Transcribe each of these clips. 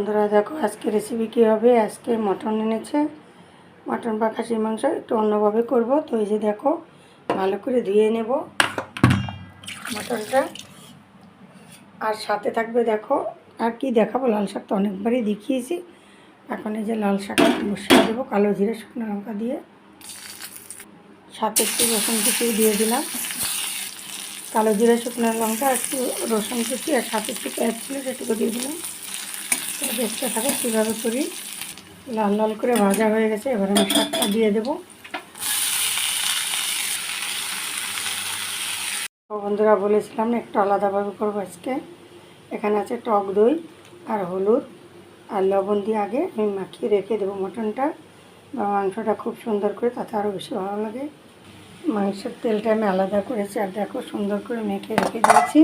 বন্ধুরা, দেখো আজকে রেসিপি কী হবে? আজকে মটন এনেছে। মটন বা খাসির মাংস একটু অন্যভাবে করব। তো এই যে দেখো, ভালো করে ধুয়ে নেব মটনটা আর সাথে থাকবে দেখো, আর কি দেখাবো? লাল শাক তো অনেকবারই দেখিয়েছি। এখন এই যে লাল শাক বসিয়ে দেবো, কালো জিরে, শুকনো লঙ্কা দিয়ে। সাথে একটু রসুন কুচি দিয়ে দিলাম। কালো জিরে, শুকনো লঙ্কা, একটু রসুন কুচি, আর সাথে একটু পেঁয়াজ ছিল সেটুকু দিয়ে দিলাম। দেখতে থাকো কীভাবে করি। লাল লাল করে ভাজা হয়ে গেছে, এবার আমি শাকটা দিয়ে দেবো। বন্ধুরা, বলেছিলাম একটু আলাদাভাবে করব আজকে। এখানে আছে টক দই আর হলুদ আর লবণ দিয়ে আগে আমি মাখিয়ে রেখে দেবো মটনটা। বা মাংসটা খুব সুন্দর করে, তাতে আরও বেশি ভালো লাগে। মাংসের তেলটা আমি আলাদা করেছি, আর দেখো সুন্দর করে মেখে রেখে দিয়েছি।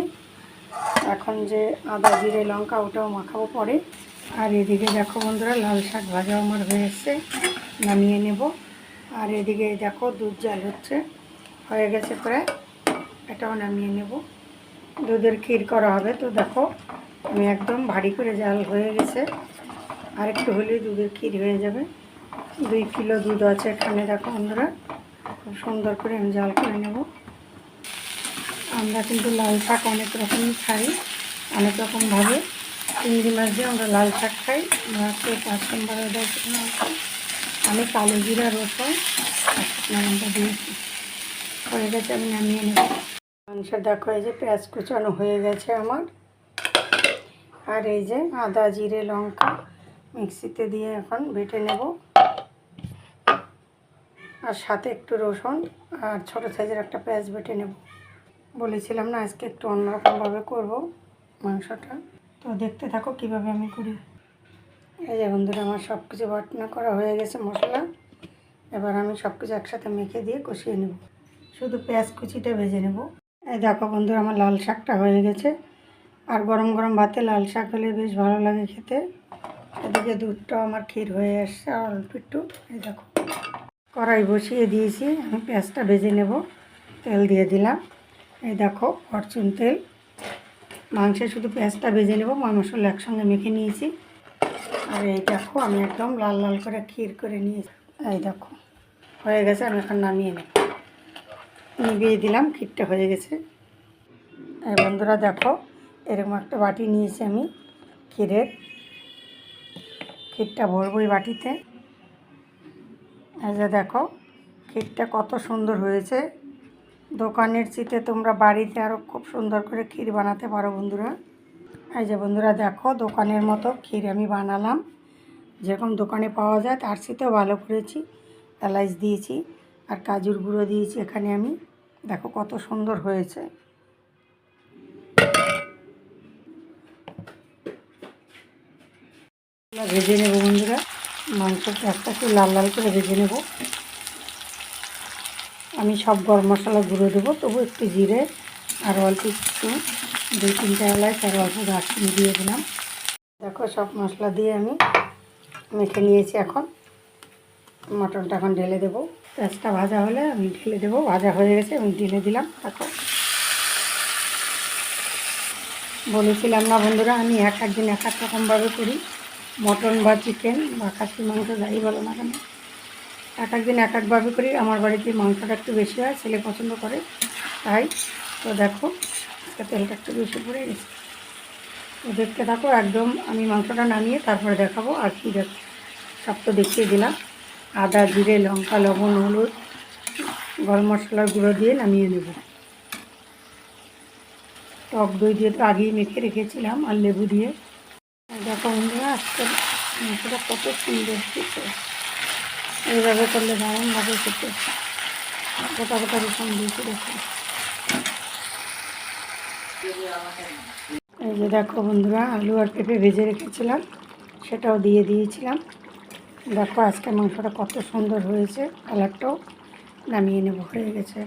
এখন যে আদা, জিরে, লঙ্কা, ওটাও মাখাবো পরে। আর এদিকে দেখো বন্ধুরা, লাল শাক ভাজা আমার হয়ে এসছে, নামিয়ে নেব। আর এদিকে দেখো দুধ জাল হচ্ছে, হয়ে গেছে প্রায়, এটাও নামিয়ে নেব। দুধের ক্ষীর করা হবে তো, দেখো, আমি একদম ভারী করে জাল হয়ে গেছে। আর একটু হলেই দুধের ক্ষীর হয়ে যাবে। দুই কিলো দুধ আছে এখানে, দেখো বন্ধুরা, খুব সুন্দর করে আমি জাল করে নেব। আমরা কিন্তু লাল শাক অনেক রকমই খাই, অনেক রকমভাবে। চিংড়ি মাছ দিয়ে আমরা লাল শাক খাই। আমরা পাঁচ নম্বর আমি কালো জিরা রসুন। দিয়েছি হয়ে গেছে, আমি নামিয়ে নেব। মাংসের দেখো, এই যে পেঁয়াজ কুচানো হয়ে গেছে আমার। আর এই যে আদা, জিরে, লঙ্কা মিক্সিতে দিয়ে এখন বেটে নেব। আর সাথে একটু রসুন আর ছোটো সাইজের একটা পেঁয়াজ বেটে নেব। বলেছিলাম না, আজকে একটু অন্যরকমভাবে করব মাংসটা। তো দেখতে থাকো কীভাবে আমি করি। এই যে বন্ধুরা, আমার সব কিছু বাটনা করা হয়ে গেছে মশলা। এবার আমি সব কিছু একসাথে মেখে দিয়ে কষিয়ে নেব। শুধু পেঁয়াজ কুচিটা ভেজে নেব। এই দেখো বন্ধুরা, আমার লাল শাকটা হয়ে গেছে। আর গরম গরম ভাতে লাল শাক হলে বেশ ভালো লাগে খেতে। এদিকে দুধটাও আমার ক্ষীর হয়ে আসছে, আর অল্প একটু, এই দেখো। কড়াই বসিয়ে দিয়েছি, আমি পেঁয়াজটা ভেজে নেব। তেল দিয়ে দিলাম। এই দেখো ফরচুন তেল। মাংসে শুধু পেঁয়াজটা ভেজে নেব ময় মশলা একসঙ্গে মেখে নিয়েছি। আর এই দেখো, আমি একদম লাল লাল করে ক্ষীর করে নিয়েছি। এই দেখো, হয়ে গেছে, আমি এখন নামিয়ে নেব। নিভিয়ে দিলাম, ক্ষীরটা হয়ে গেছে। এই বন্ধুরা দেখো, এরকম একটা বাটি নিয়েছি আমি ক্ষীরের। ক্ষীরটা ভরবো এই বাটিতে। এই যে দেখো, ক্ষীরটা কত সুন্দর হয়েছে। দোকানের চিতে তোমরা বাড়িতে আরও খুব সুন্দর করে ক্ষীর বানাতে পারো বন্ধুরা। এই যে বন্ধুরা দেখো, দোকানের মতো ক্ষীর আমি বানালাম। যেরকম দোকানে পাওয়া যায়, তার চিতেও ভালো করেছি। এলাইচ দিয়েছি আর কাজুর গুঁড়ো দিয়েছি এখানে আমি। দেখো কত সুন্দর হয়েছে। ভেজে নেব বন্ধুরা, মাংসটা একটা একটু লাল লাল করে ভেজে নেব। আমি সব গরম মশলা গুঁড়ো দেবো, তবু একটু জিরে আর অল্প একটু, দুই তিনটা এলাচ আর অল্প দারচিনি দিয়ে দিলাম। দেখো সব মশলা দিয়ে আমি মেখে নিয়েছি এখন। মটনটা এখন ঢেলে দেবো। পেঁয়াজটা ভাজা হলে আমি ঢেলে দেবো, ভাজা হয়ে গেছে, আমি ঢেলে দিলাম। দেখো। বলেছিলাম না বন্ধুরা, আমি এক একদিন এক এক রকমভাবে করি। মটন বা চিকেন বা খাসির মাংস, যাই বলো না কেন। এক একদিন এক একভাবে করি আমার বাড়িতে মাংসটা একটু বেশি হয়, ছেলে পছন্দ করে, তাই। তো দেখো তেলটা একটু বেশি পড়ে গেছে। তো দেখতে থাকো, একদম আমি মাংসটা নামিয়ে তারপরে দেখাবো আর কি দেখ, সব তো দেখিয়ে দিলাম। আদা, জিরে, লঙ্কা, লবণ, হলুদ, গরম মশলার গুঁড়ো দিয়ে নামিয়ে নেব। টক দই দিয়ে তো আগেই মেখে রেখেছিলাম আর লেবু দিয়ে। দেখো বন্ধুরা আজকে মাংসটা কত সুন্দর এইভাবে করলে দারুণ লাগে খেতে। গোটা গোটা রসুন দিয়েছি দেখো এই যে দেখো বন্ধুরা, আলু আর পেঁপে ভেজে রেখেছিলাম, সেটাও দিয়ে দিয়েছিলাম। দেখো আজকে মাংসটা কত সুন্দর হয়েছে, কালারটাও নামিয়ে নেব, হয়ে গেছে।